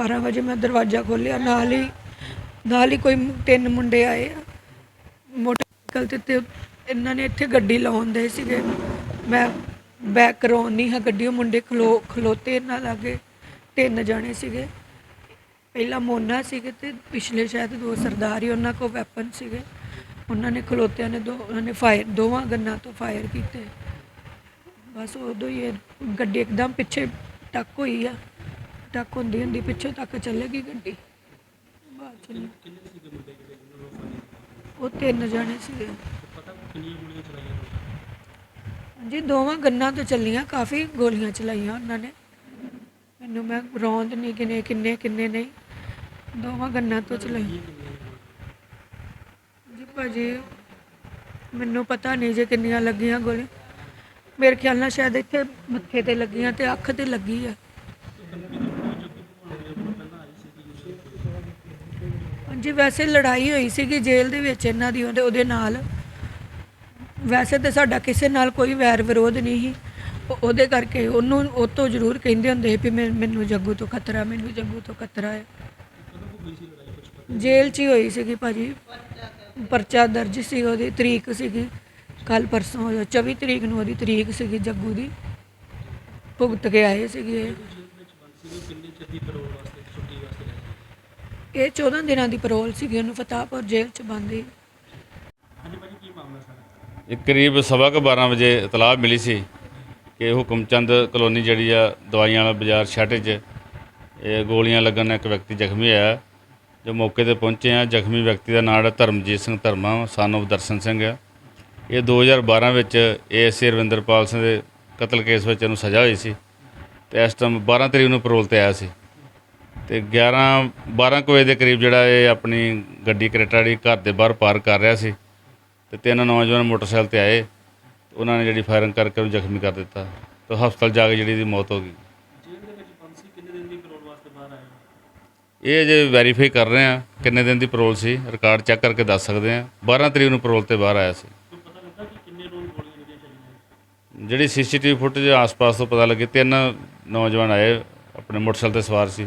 12 ਵਜੇ ਮੈਂ ਦਰਵਾਜ਼ਾ ਖੋਲ੍ਹਿਆ, ਨਾਲ ਹੀ ਨਾਲ ਹੀ ਕੋਈ ਤਿੰਨ ਮੁੰਡੇ ਆਏ ਆ। ਮੋਟਰਸਾਈਕਲ ਤੇ ਤੇ ਇਹਨਾਂ ਨੇ ਇੱਥੇ ਗੱਡੀ ਲਾਉਣ ਦੇ ਸੀਗੇ। ਮੈਂ ਬੈਕ ਕਰਾਉਣ ਨਹੀਂ ਹਾਂ ਗੱਡੀ, ਉਹ ਮੁੰਡੇ ਖਲੋ ਖਲੋਤੇ ਇਹਨਾਂ ਲਾਗੇ, ਤਿੰਨ ਜਾਣੇ ਸੀਗੇ। ਪਹਿਲਾ ਮੋਨਾ ਸੀਗੇ ਤੇ ਪਿਛਲੇ ਸ਼ਾਇਦ ਦੋ ਸਰਦਾਰ ਹੀ ਉਹਨਾਂ ਕੋਲ ਵੈਪਨ ਸੀਗੇ। ਉਹਨਾਂ ਨੇ ਖਲੋਤਿਆਂ ਨੇ ਦੋ ਉਹਨਾਂ ਨੇ ਫਾਇਰ ਦੋਵਾਂ ਗੰਨਾਂ ਤੋਂ ਫਾਇਰ ਕੀਤੇ। ਬਸ ਉਦੋਂ ਹੀ ਇਹ ਗੱਡੀ ਇੱਕਦਮ ਪਿੱਛੇ ਟੱਕ ਹੋਈ ਆ। ਟੱਕ ਹੁੰਦੀ ਹੁੰਦੀ ਪਿੱਛੇ ਤੱਕ ਚੱਲੇਗੀ ਗੱਡੀ। ਉਹ ਤਿੰਨ ਜਾਣੇ ਸੀਗੇ। ਹਾਂਜੀ ਦੋਵਾਂ ਗੰਨਾਂ ਤੋਂ ਚੱਲੀਆਂ ਕਾਫੀ ਗੋਲੀਆਂ ਚਲਾਈਆਂ ਉਹਨਾਂ ਨੇ। ਮੈਨੂੰ ਮੈਂ ਰੌਂਦ ਨਹੀਂ ਕਿਨੇ ਕਿੰਨੇ ਕਿੰਨੇ ਨਹੀਂ। ਦੋਵਾਂ ਗੰਨਾਂ ਤੋਂ ਚਲਾਈਆਂ। ਜੀ ਭਾਜੀ ਮੈਨੂੰ ਪਤਾ ਨਹੀਂ ਜੇ ਕਿੰਨੀਆਂ ਲੱਗੀਆਂ ਗੋਲੀ ਮੇਰੇ ਖਿਆਲ ਨਾਲ ਸ਼ਾਇਦ ਇੱਥੇ ਮੱਥੇ ਤੇ ਲੱਗੀਆਂ ਤੇ ਅੱਖ ਤੇ ਲੱਗੀ ਆ। ਹਾਂਜੀ, ਵੈਸੇ ਲੜਾਈ ਹੋਈ ਸੀਗੀ ਜੇਲ੍ਹ ਦੇ ਵਿੱਚ ਇਹਨਾਂ ਦੀ ਉਹਦੇ ਉਹਦੇ ਨਾਲ। ਵੈਸੇ ਤਾਂ ਸਾਡਾ ਕਿਸੇ ਨਾਲ ਕੋਈ ਵੈਰ ਵਿਰੋਧ ਨਹੀਂ ਸੀ। ਉਹ- ਉਹਦੇ ਕਰਕੇ ਉਹਨੂੰ ਉਹ ਤੋਂ ਜ਼ਰੂਰ ਕਹਿੰਦੇ ਹੁੰਦੇ ਸੀ ਵੀ ਮੈਂ- ਮੈਨੂੰ ਜੱਗੂ ਤੋਂ ਖਤਰਾ, ਮੈਨੂੰ ਜੱਗੂ ਤੋਂ ਖਤਰਾ ਹੈ। ਜੇਲ੍ਹ 'ਚ ਹੀ ਹੋਈ ਸੀਗੀ ਭਾਜੀ। ਪਰਚਾ ਦਰਜ ਸੀ ਉਹਦੀ, ਤਰੀਕ ਸੀਗੀ। ਕੱਲ ਪਰਸੋਂ ਹੋਇਆ 24 ਤਰੀਕ ਨੂੰ ਉਹਦੀ ਤਰੀਕ ਸੀਗੀ ਜੱਗੂ ਦੀ। ਭੁਗਤ ਕੇ ਆਏ ਸੀਗੇ। ਇਹ। ਇਹ 14 ਦਿਨਾਂ ਦੀ ਪਰੋਲ ਸੀਗੀ ਉਹਨੂੰ ਫਤਾਹਪੁਰ ਜੇਲ੍ਹ 'ਚ ਬੰਦੀ। ਇਹ ਕਰੀਬ ਸਵਾ ਕੁ 12 ਵਜੇ ਇਤਲਾਹ ਮਿਲੀ ਸੀ ਕਿ ਹੁਕਮਚੰਦ ਕਲੋਨੀ ਜਿਹੜੀ ਆ ਦਵਾਈਆਂ ਵਾਲਾ ਬਾਜ਼ਾਰ ਛਾਟੇ 'ਚ ਇਹ ਗੋਲੀਆਂ ਲੱਗਣ ਨਾਲ ਇੱਕ ਵਿਅਕਤੀ ਜ਼ਖਮੀ ਹੋਇਆ। ਜੋ ਮੌਕੇ ਤੇ ਪਹੁੰਚੇ ਆ ਜ਼ਖਮੀ ਵਿਅਕਤੀ ਦਾ ਨਾਮ ਹੈ ਧਰਮਜੀਤ ਸਿੰਘ ਧਰਮਾ son of ਦਰਸ਼ਨ ਸਿੰਘ ਆ। ਇਹ 2012 ਵਿੱਚ ਏਐਸਏ ਰਵਿੰਦਰਪਾਲ ਸਿੰਘ ਦੇ ਕਤਲ ਕੇਸ ਵਿੱਚ ਇਹਨੂੰ ਸਜ਼ਾ ਹੋਈ ਸੀ ਤੇ ਇਸ ਟਾਈਮ 12 ਤਰੀਕ ਨੂੰ ਪਰੋਲ ਤੇ ਆਇਆ ਸੀ। ਤੇ 11 12 ਕੁ ਵਜੇ ਦੇ ਕਰੀਬ ਜਿਹੜਾ ਇਹ ਆਪਣੀ ਗੱਡੀ ਕਰੇਟਾ ਜਿਹੜੀ ਘਰ ਦੇ ਬਾਹਰ ਪਾਰਕ ਕਰ ਰਿਹਾ ਸੀ ਤੇ ਤਿੰਨ ਨੌਜਵਾਨ ਮੋਟਰਸਾਈਕਲ ਤੇ ਆਏ ਉਹਨਾਂ ਨੇ ਜਿਹੜੀ ਫਾਇਰਿੰਗ ਕਰਕੇ ਉਹਨੂੰ ਜ਼ਖਮੀ ਕਰ ਦਿੱਤਾ ਤੇ ਹਸਪਤਾਲ ਜਾ ਕੇ ਜਿਹੜੀ ਇਹਦੀ ਮੌਤ ਹੋ ਗਈ। ਇਹ ਜੇ ਵੈਰੀਫਾਈ ਕਰ ਰਹੇ ਆ ਕਿੰਨੇ ਦਿਨ ਦੀ ਪਰੋਲ ਸੀ ਰਿਕਾਰਡ ਚੈੱਕ ਕਰਕੇ ਦੱਸ ਸਕਦੇ ਆ 12 ਤਰੀਕ ਨੂੰ ਪਰੋਲ ਤੇ ਬਾਹਰ ਆਇਆ ਸੀ। ਜਿਹੜੀ ਸੀਸੀਟੀਵੀ ਫੁਟੇਜ ਆਸ-ਪਾਸ ਤੋਂ ਪਤਾ ਲੱਗੇ ਤਿੰਨ ਨੌਜਵਾਨ ਆਏ ਆਪਣੇ ਮੋਟਰਸਾਈਕਲ ਤੇ ਸਵਾਰ ਸੀ।